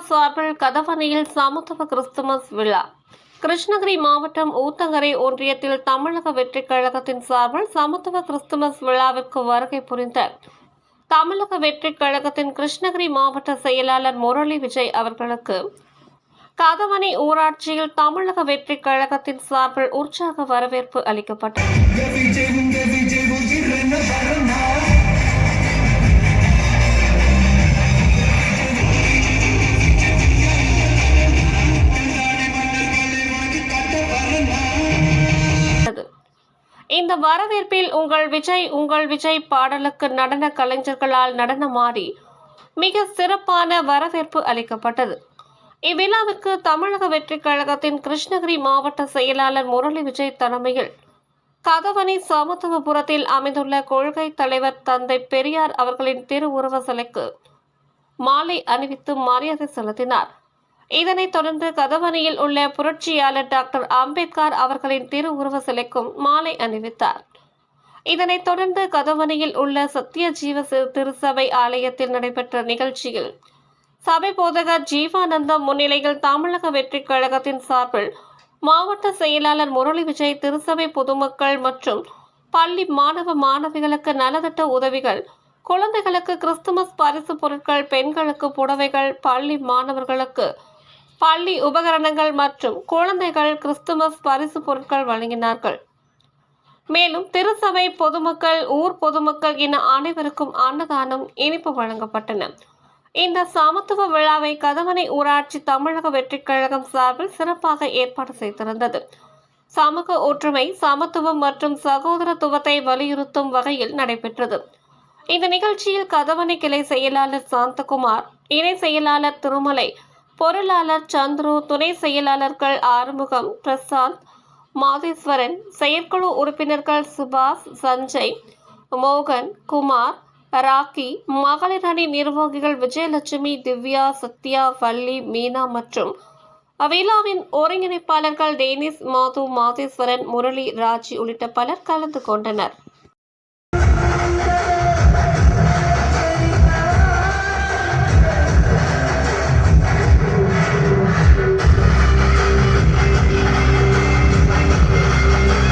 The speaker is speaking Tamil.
சார்பில் கதவணையில் சமத்துவ கிறிஸ்துமஸ் விழா. கிருஷ்ணகிரி மாவட்டம் ஊத்தங்கரை ஒன்றியத்தில் தமிழக வெற்றிக் கழகத்தின் சார்பில் சமத்துவ கிறிஸ்துமஸ் விழாவிற்கு வருகை புரிந்த தமிழக வெற்றிக் கழகத்தின் கிருஷ்ணகிரி மாவட்ட செயலாளர் முரளி விஜய் அவர்களுக்கு கதவணை ஊராட்சியில் தமிழக வெற்றிக் கழகத்தின் சார்பில் உற்சாக வரவேற்பு அளிக்கப்பட்டது. இந்த வரவேற்பில் உங்கள் விஜய் உங்கள் விஜய் பாடலுக்கு நடன கலைஞர்களால் நடனமாடி மிக சிறப்பான வரவேற்பு அளிக்கப்பட்டது. இவ்விழாவிற்கு தமிழக வெற்றிக் கழகத்தின் கிருஷ்ணகிரி மாவட்ட செயலாளர் முரளி விஜய் தலைமையில் கதவணி சமத்துவபுரத்தில் அமைந்துள்ள கொள்கை தலைவர் தந்தை பெரியார் அவர்களின் திருவுருவ சிலைக்கு மாலை அணிவித்து மரியாதை செலுத்தினார். இதனைத் தொடர்ந்து கதவணியில் உள்ள புரட்சியாளர் டாக்டர் அம்பேத்கர் அவர்களின் திருவுருவ சிலைக்கும் மாலை அணிவித்தார். இதனைத் தொடர்ந்து கதவணியில் உள்ள சத்திய ஜீவ திருச்சபை ஆலயத்தில் நடைபெற்ற நிகழ்ச்சியில் சபை போதகர் ஜீவானந்தம் முன்னிலையில் தமிழக வெற்றிக் கழகத்தின் சார்பில் மாவட்ட செயலாளர் முரளி விஜய் திருசபை பொதுமக்கள் மற்றும் பள்ளி மாணவ மாணவிகளுக்கு நலத்திட்ட உதவிகள் குழந்தைகளுக்கு கிறிஸ்துமஸ் பரிசு பொருட்கள் பெண்களுக்கு புடவைகள் பள்ளி மாணவர்களுக்கு பள்ளி உபகரணங்கள் மற்றும் குழந்தைகள் கிறிஸ்துமஸ் பரிசு பொருட்கள் வழங்கினார்கள். மேலும் திருச்சபை பொதுமக்கள் ஊர் பொதுமக்கள் என அனைவருக்கும் அன்னதானம் இனிப்பு வழங்கப்பட்டன. இந்த சமத்துவ விழாவை கதவணை ஊராட்சி தமிழக வெற்றிக் கழகம் சார்பில் சிறப்பாக ஏற்பாடு செய்திருந்தது. சமூக ஒற்றுமை சமத்துவம் மற்றும் சகோதரத்துவத்தை வலியுறுத்தும் வகையில் நடைபெற்றது. இந்த நிகழ்ச்சியில் கதவணை கிளை செயலாளர் சாந்தகுமார் இணை செயலாளர் திருமலை பொருளாளர் சந்துரு துணை செயலாளர்கள் ஆறுமுகம் பிரசாந்த் மாதேஸ்வரன் செயற்குழு உறுப்பினர்கள் சுபாஷ் சஞ்சய் மோகன் குமார் ராக்கி மகளிர் அணி நிர்வாகிகள் விஜயலட்சுமி திவ்யா சத்யா வள்ளி மீனா மற்றும் அவிழாவின் ஒருங்கிணைப்பாளர்கள் டேனிஸ் மாது மாதேஸ்வரன் முரளி ராஜி உள்ளிட்ட பலர் கலந்து கொண்டனர்.